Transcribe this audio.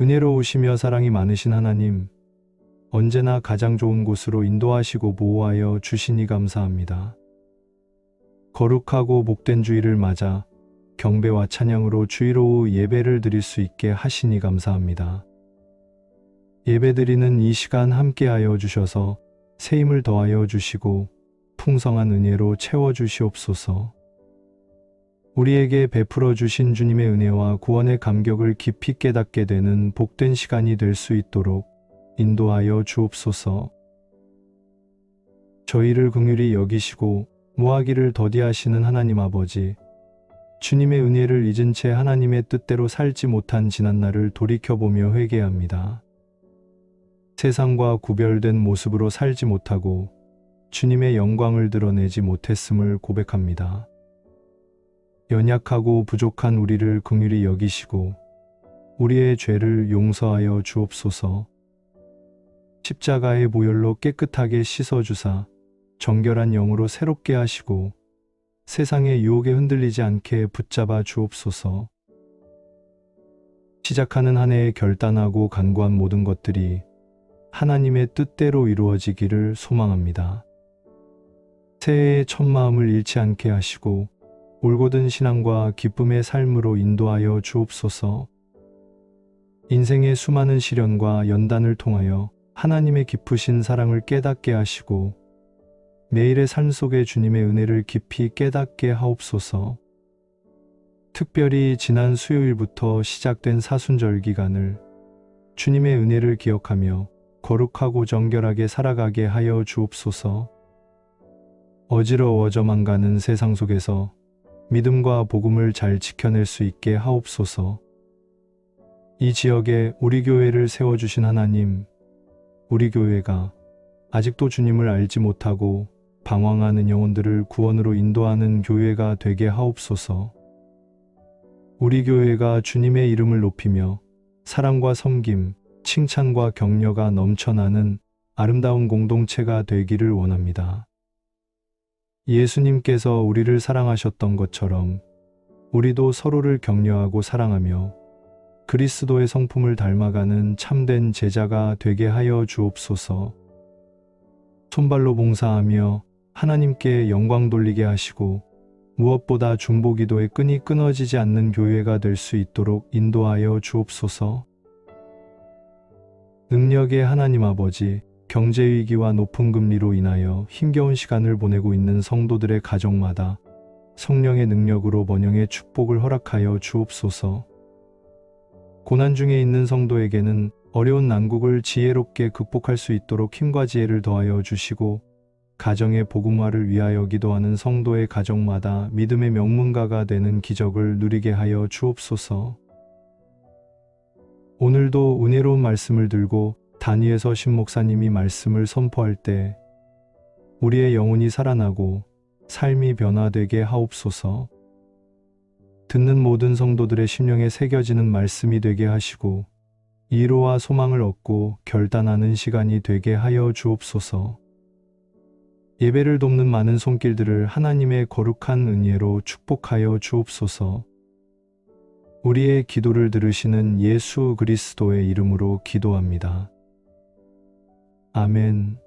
은혜로우시며 사랑이 많으신 하나님, 언제나 가장 좋은 곳으로 인도하시고 보호하여 주시니 감사합니다. 거룩하고 복된 주일을 맞아 경배와 찬양으로 오후 예배를 드릴 수 있게 하시니 감사합니다. 예배드리는 이 시간 함께하여 주셔서 새 힘을 더하여 주시고 풍성한 은혜로 채워 주시옵소서. 우리에게 베풀어 주신 주님의 은혜와 구원의 감격을 깊이 깨닫게 되는 복된 시간이 될 수 있도록 인도하여 주옵소서. 저희를 긍휼히 여기시고 모하기를 더디하시는 하나님 아버지, 주님의 은혜를 잊은 채 하나님의 뜻대로 살지 못한 지난 날을 돌이켜보며 회개합니다. 세상과 구별된 모습으로 살지 못하고 주님의 영광을 드러내지 못했음을 고백합니다. 연약하고 부족한 우리를 긍휼히 여기시고 우리의 죄를 용서하여 주옵소서. 십자가의 보혈로 깨끗하게 씻어주사 정결한 영으로 새롭게 하시고 세상의 유혹에 흔들리지 않게 붙잡아 주옵소서. 시작하는 한 해에 결단하고 간구한 모든 것들이 하나님의 뜻대로 이루어지기를 소망합니다. 새해의 첫 마음을 잃지 않게 하시고 올곧은 신앙과 기쁨의 삶으로 인도하여 주옵소서. 인생의 수많은 시련과 연단을 통하여 하나님의 깊으신 사랑을 깨닫게 하시고 매일의 삶 속에 주님의 은혜를 깊이 깨닫게 하옵소서. 특별히 지난 수요일부터 시작된 사순절 기간을 주님의 은혜를 기억하며 거룩하고 정결하게 살아가게 하여 주옵소서. 어지러워져만 가는 세상 속에서 믿음과 복음을 잘 지켜낼 수 있게 하옵소서. 이 지역에 우리 교회를 세워주신 하나님, 우리 교회가 아직도 주님을 알지 못하고 방황하는 영혼들을 구원으로 인도하는 교회가 되게 하옵소서. 우리 교회가 주님의 이름을 높이며 사랑과 섬김, 칭찬과 격려가 넘쳐나는 아름다운 공동체가 되기를 원합니다. 예수님께서 우리를 사랑하셨던 것처럼 우리도 서로를 격려하고 사랑하며 그리스도의 성품을 닮아가는 참된 제자가 되게 하여 주옵소서. 손발로 봉사하며 하나님께 영광 돌리게 하시고 무엇보다 중보기도의 끈이 끊어지지 않는 교회가 될 수 있도록 인도하여 주옵소서. 능력의 하나님 아버지, 경제위기와 높은 금리로 인하여 힘겨운 시간을 보내고 있는 성도들의 가정마다 성령의 능력으로 번영의 축복을 허락하여 주옵소서. 고난 중에 있는 성도에게는 어려운 난국을 지혜롭게 극복할 수 있도록 힘과 지혜를 더하여 주시고 가정의 복음화를 위하여 기도하는 성도의 가정마다 믿음의 명문가가 되는 기적을 누리게 하여 주옵소서. 오늘도 은혜로운 말씀을 들고 단위에서 신목사님이 말씀을 선포할 때 우리의 영혼이 살아나고 삶이 변화되게 하옵소서. 듣는 모든 성도들의 심령에 새겨지는 말씀이 되게 하시고 이로와 소망을 얻고 결단하는 시간이 되게 하여 주옵소서. 예배를 돕는 많은 손길들을 하나님의 거룩한 은혜로 축복하여 주옵소서. 우리의 기도를 들으시는 예수 그리스도의 이름으로 기도합니다. 아멘.